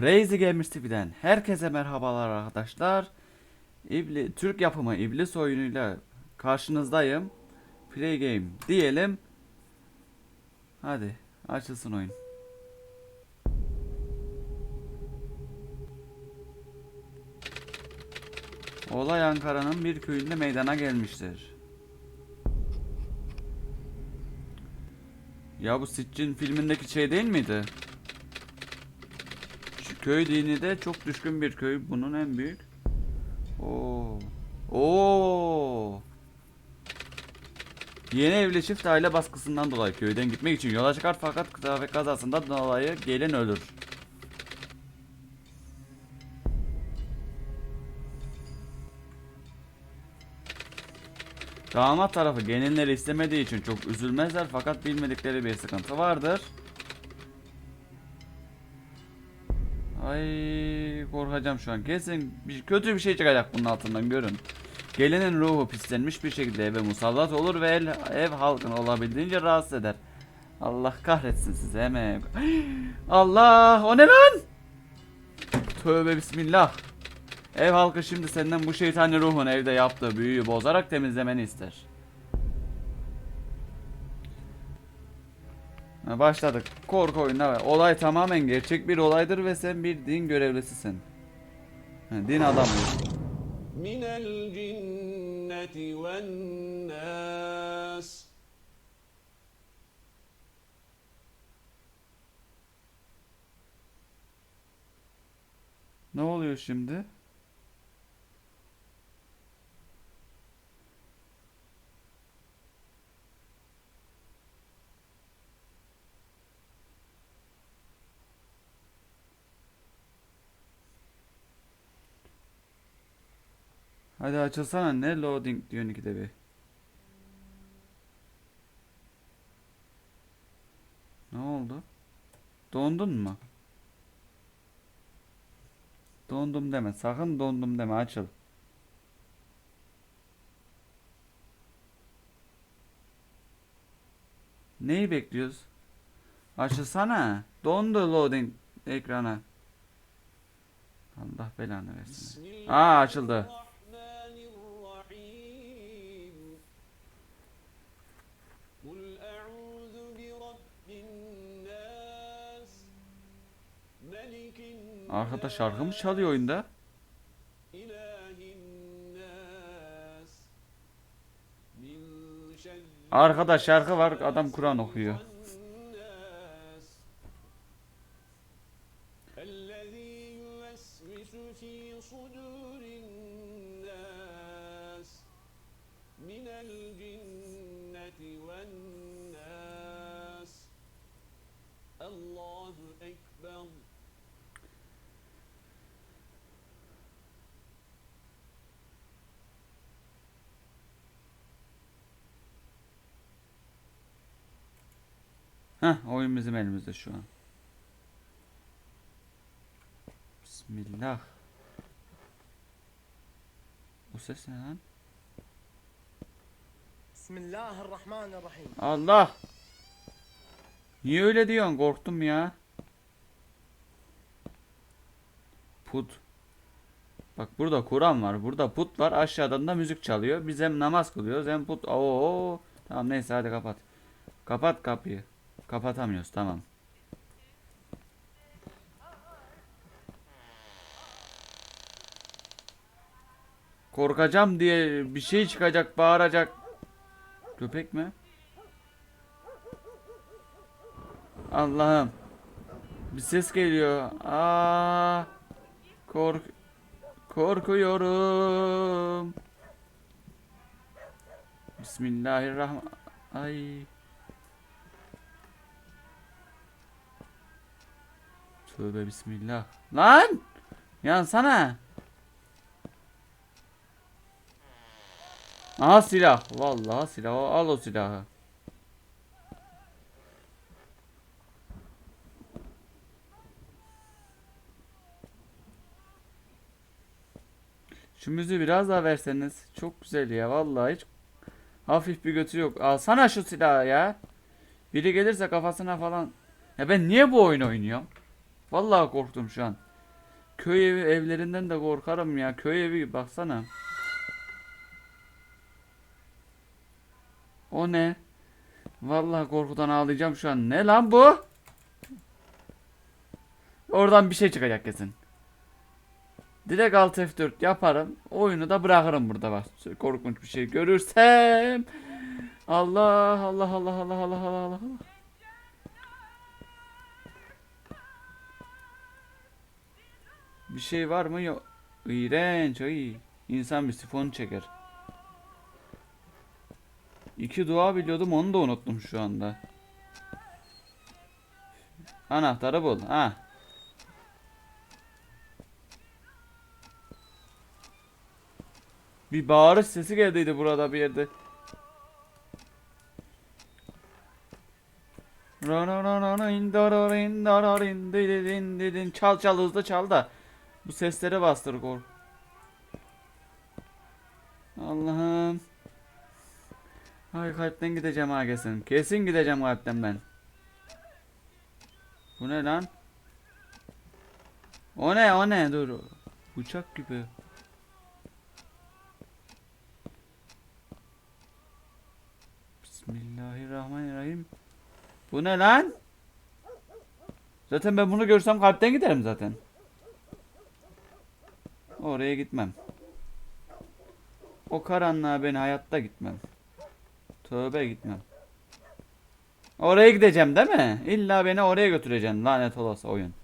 Crazy Gamers TV'den herkese merhabalar arkadaşlar. İbli, Türk yapımı İblis oyunuyla karşınızdayım. Play game diyelim. Hadi açılsın oyun. Olay Ankara'nın bir köyünde meydana gelmiştir. Ya bu Siccin filmindeki şey değil miydi? Köy dini de çok düşkün bir köy. Bunun en büyük. Oo. Oo. Yeni evli çift aile baskısından dolayı köyden gitmek için yola çıkar fakat trafik kazasından dolayı gelin ölür. Damat tarafı gelinleri istemediği için çok üzülmezler fakat bilmedikleri bir sıkıntı vardır. Ay korkacağım şu an. Kesin bir, kötü bir şey çıkacak bunun altından görün. Gelinin ruhu pislenmiş bir şekilde eve musallat olur ve el, ev halkını olabildiğince rahatsız eder. Allah kahretsin sizi hemen. Allah o ne lan? Tövbe bismillah. Ev halkı şimdi senden bu şeytani ruhun evde yaptığı büyüyü bozarak temizlemeni ister. Başladık. Korku oyununa. Olay tamamen gerçek bir olaydır ve sen bir din görevlisisin. Din adamı. Minel cinneti ven nas. Ne oluyor şimdi? Hadi açılsana ne loading diyorsun ikide bir. Ne oldu? Dondun mu? Dondum deme. Sakın dondum deme. Açıl. Neyi bekliyoruz? Açılsana. Dondu loading ekrana. Allah belanı versin. Aa açıldı. Arkada şarkı mı çalıyor oyunda? Arkada şarkı var adam Kur'an okuyor. Heh, oyun bizim elimizde şu an. Bismillah. Bu ses ne lan? Bismillahirrahmanirrahim. Allah. Niye öyle diyorsun? Korktum ya. Put. Bak burada Kur'an var. Burada put var. Aşağıdan da müzik çalıyor. Biz hem namaz kılıyoruz hem put. Oo. Tamam neyse hadi kapat. Kapat kapıyı. Kapatamıyoruz tamam. Korkacağım diye bir şey çıkacak, bağıracak. Köpek mi? Allah'ım. Bir ses geliyor. Aa! Kork korkuyorum. Bismillahirrahmanirrahim. Ay. Tövbe bismillah. Lan! Yansana. Aha silah. Vallahi silah. Al o silahı. Şu müziği biraz daha verseniz. Çok güzel ya. Vallahi hiç hafif bir götü yok. Alsana şu silahı ya. Biri gelirse kafasına falan. Ya ben niye bu oyun oynuyorum? Vallahi korktum şu an. Köy evi evlerinden de korkarım ya. Köy evi baksana. O ne? Vallahi korkudan ağlayacağım şu an. Ne lan bu? Oradan bir şey çıkacak kesin. Direkt Alt F4 yaparım. Oyunu da bırakırım burada bak. Korkunç bir şey görürsem. Allah Allah Allah Allah Allah Allah Allah. Bir şey var mı? Yok. İğrenç. Ay. İnsan bir sifon çeker. İki dua biliyordum onu da unuttum şu anda. Anahtarı bul. Ha. Bir bağırış sesi geldiydi burada bir yerde. Çal çal hızlı çal da. Bu sesleri bastır kor. Allah'ım. Ay kalpten gideceğim ha kesin. Kesin gideceğim kalpten ben. Bu ne lan? O ne o ne dur. Uçak gibi. Bismillahirrahmanirrahim. Bu ne lan? Zaten ben bunu görsem kalpten giderim zaten. Oraya gitmem. O karanlığa ben hayatta gitmem. Tövbe gitmem. Oraya gideceğim değil mi? İlla beni oraya götüreceksin lanet olası oyun.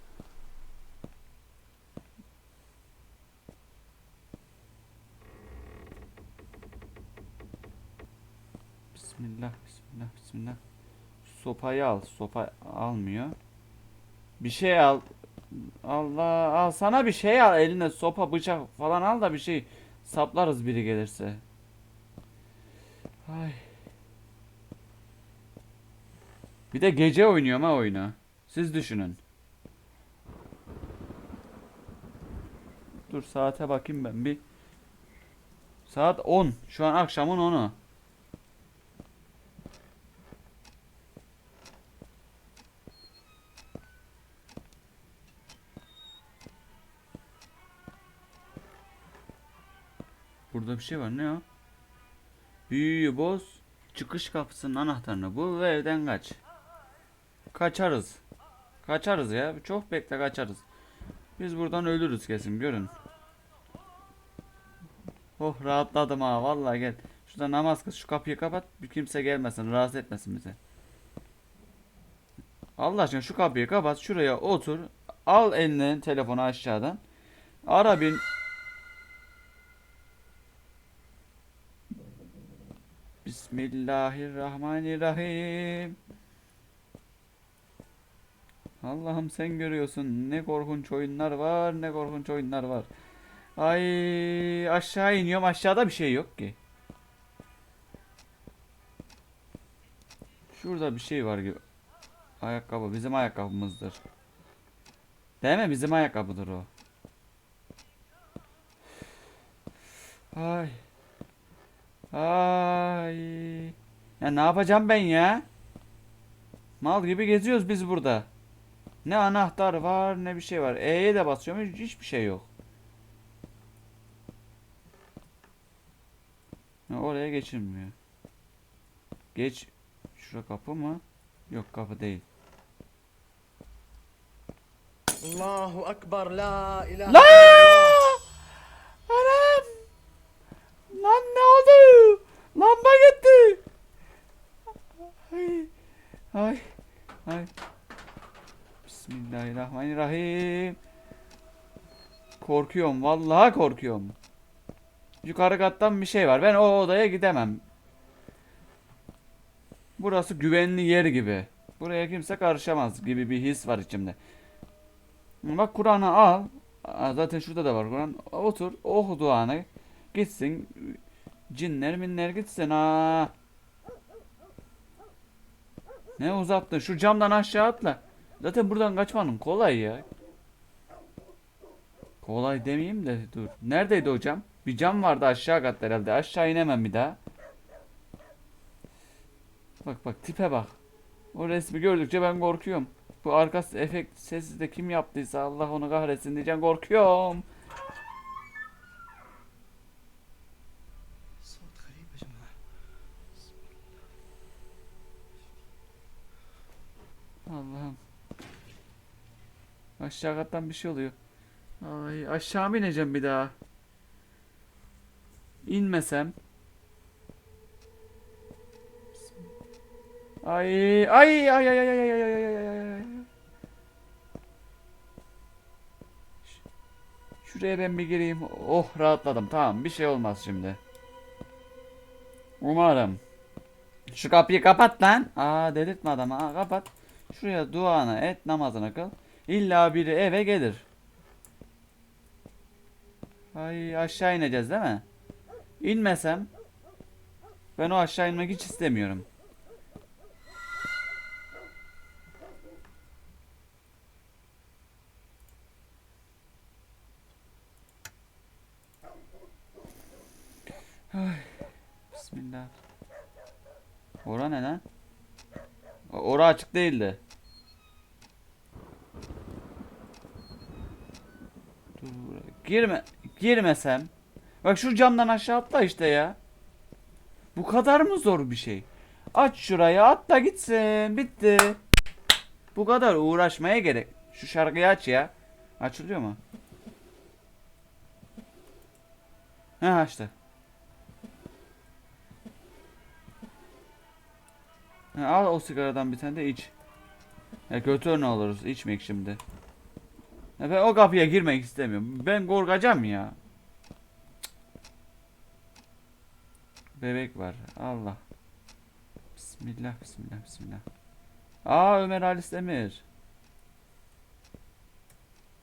Bismillah, bismillah, bismillah. Sopayı al. Sopa almıyor. Bir şey al. Allah al sana bir şey al eline sopa bıçak falan al da bir şey saplarız biri gelirse. Ay. Bir de gece oynuyorum ha oyunu. Siz düşünün. Dur saate bakayım ben bir. Saat 10. Şu an akşamın 10'u. Burada bir şey var ne o? Büyüyü boz. Çıkış kapısının anahtarını bul ve evden kaç. Kaçarız. Kaçarız ya. Çok bekle kaçarız. Biz buradan ölürüz kesin görün. Oh rahatladım ha vallahi gel. Şurada namaz kız şu kapıyı kapat. Bir kimse gelmesin rahatsız etmesin bizi. Allah aşkına şu kapıyı kapat. Şuraya otur. Al eline telefonu aşağıdan. Ara bir Bismillahirrahmanirrahim. Allah'ım sen görüyorsun ne korkunç oyunlar var ne korkunç oyunlar var. Ay aşağı iniyorum aşağıda bir şey yok ki. Şurada bir şey var gibi. Ayakkabı bizim ayakkabımızdır. Değil mi? Bizim ayakkabıdır o. Ay. Ay. Ya ne yapacağım ben ya? Mal gibi geziyoruz biz burada. Ne anahtar var ne bir şey var. E'ye de basıyorum hiç, hiçbir şey yok. Ya oraya geçilmiyor. Geç. Şura kapı mı? Yok kapı değil. Allahu Ekber La ilahe La! Korkuyorum. Vallahi korkuyorum. Yukarı kattan bir şey var. Ben o odaya gidemem. Burası güvenli yer gibi. Buraya kimse karışamaz gibi bir his var içimde. Bak Kur'an'ı al. Zaten şurada da var Kur'an. Otur, oku duanı. Gitsin. Cinler minler gitsin ha. Ne uzattın? Şu camdan aşağı atla. Zaten buradan kaçmanın kolay ya. Kolay demeyeyim de dur. Neredeydi hocam? Bir cam vardı aşağı kat herhalde. Aşağı inemem bir daha. Bak bak tipe bak. O resmi gördükçe ben korkuyorum. Bu arka efekt sesi de kim yaptıysa Allah onu kahretsin diyeceğim korkuyorum. Allah'ım. Aşağı kattan bir şey oluyor. Ay aşağı mı ineceğim bir daha? İnmesem. Ay ay ay ay ay ay ay ay ay ay ay Şuraya ben bir gireyim. Oh rahatladım. Tamam bir şey olmaz şimdi. Umarım. Şu kapıyı kapat lan. Aa delirtme adamı. Aa kapat. Şuraya duanı et namazını kıl. İlla biri eve gelir. Ay aşağı ineceğiz değil mi? İnmesem ben o aşağı inmek hiç istemiyorum. Ay, Bismillah. Ora ne lan? Ora açık değildi. Girme, girmesem. Bak şu camdan aşağı atla işte ya. Bu kadar mı zor bir şey? Aç şurayı atla gitsin. Bitti. Bu kadar uğraşmaya gerek. Şu şarkıyı aç ya. Açılıyor mu? He açtı. Ha, al o sigaradan bir tane de iç. Ya kötü örneği oluruz içmek şimdi. Ben o kapıya girmek istemiyorum. Ben korkacağım ya. Bebek var. Allah. Bismillah, bismillah, bismillah. Aa Ömer Halis Demir.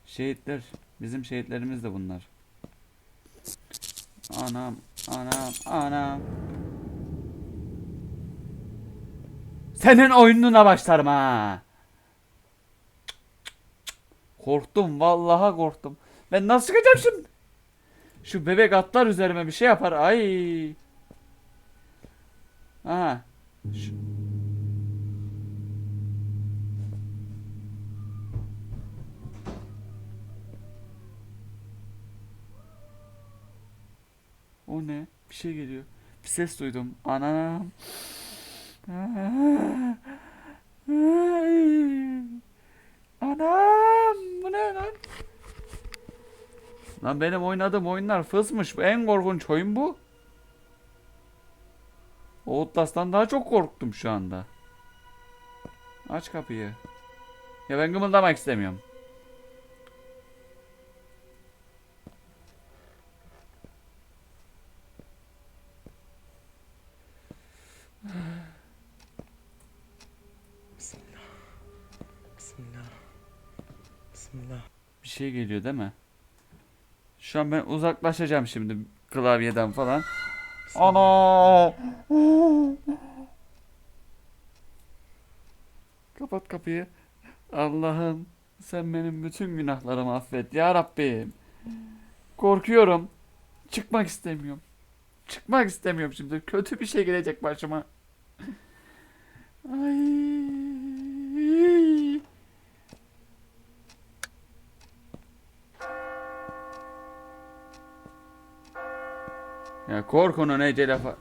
Şehitler. Bizim şehitlerimiz de bunlar. Anam, anam, anam. Senin oyununa başlarım ha. Korktum vallahi korktum. Ben nasıl çıkacağım şimdi? Şu bebek atlar üzerime bir şey yapar. Ay. Aha. Şu- O ne? Bir şey geliyor. Bir ses duydum. Anam. Ay. Anam bu ne lan? Lan benim oynadığım oyunlar fısmış. En korkunç oyun bu. Outlast'tan daha çok korktum şu anda. Aç kapıyı. Ya ben gımıldamak istemiyorum. Bismillah. Bismillah. Bismillah. Bir şey geliyor değil mi? Şu an ben uzaklaşacağım şimdi klavyeden falan. Ana! Kapat kapıyı. Allah'ım sen benim bütün günahlarımı affet ya Rabbim. Korkuyorum. Çıkmak istemiyorum. Çıkmak istemiyorum şimdi. Kötü bir şey gelecek başıma. Ay. Ya korkunun ece lafa.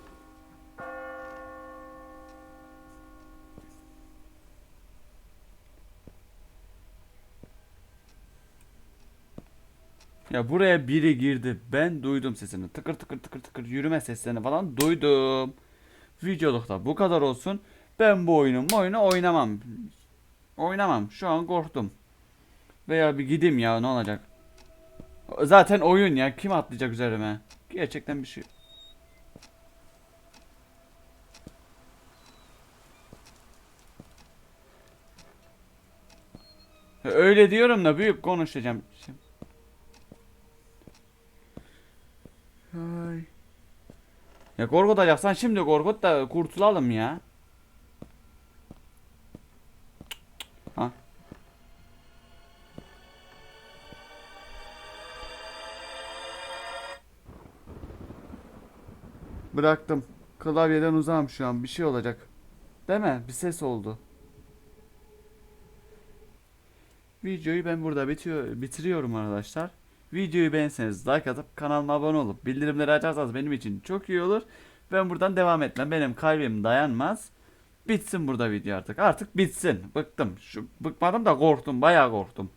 Ya buraya biri girdi. Ben duydum sesini. Tıkır tıkır tıkır tıkır yürüme seslerini falan duydum. Videolukta bu kadar olsun. Ben bu oyunu oyunu oynamam. Oynamam. Şu an korktum. Veya bir gideyim ya ne olacak. Zaten oyun ya. Kim atlayacak üzerime? Gerçekten bir şey. Öyle diyorum da büyük konuşacağım. Ay. Ya korkutacaksan şimdi korkut da kurtulalım ya. Bıraktım. Klavyeden uzağım şu an. Bir şey olacak. Değil mi? Bir ses oldu. Videoyu ben burada bitiyor, bitiriyorum arkadaşlar. Videoyu beğenseniz like atıp kanalıma abone olup bildirimleri açarsanız benim için çok iyi olur. Ben buradan devam etmem. Benim kalbim dayanmaz. Bitsin burada video artık. Artık bitsin. Bıktım. Şu bıkmadım da korktum. Bayağı korktum.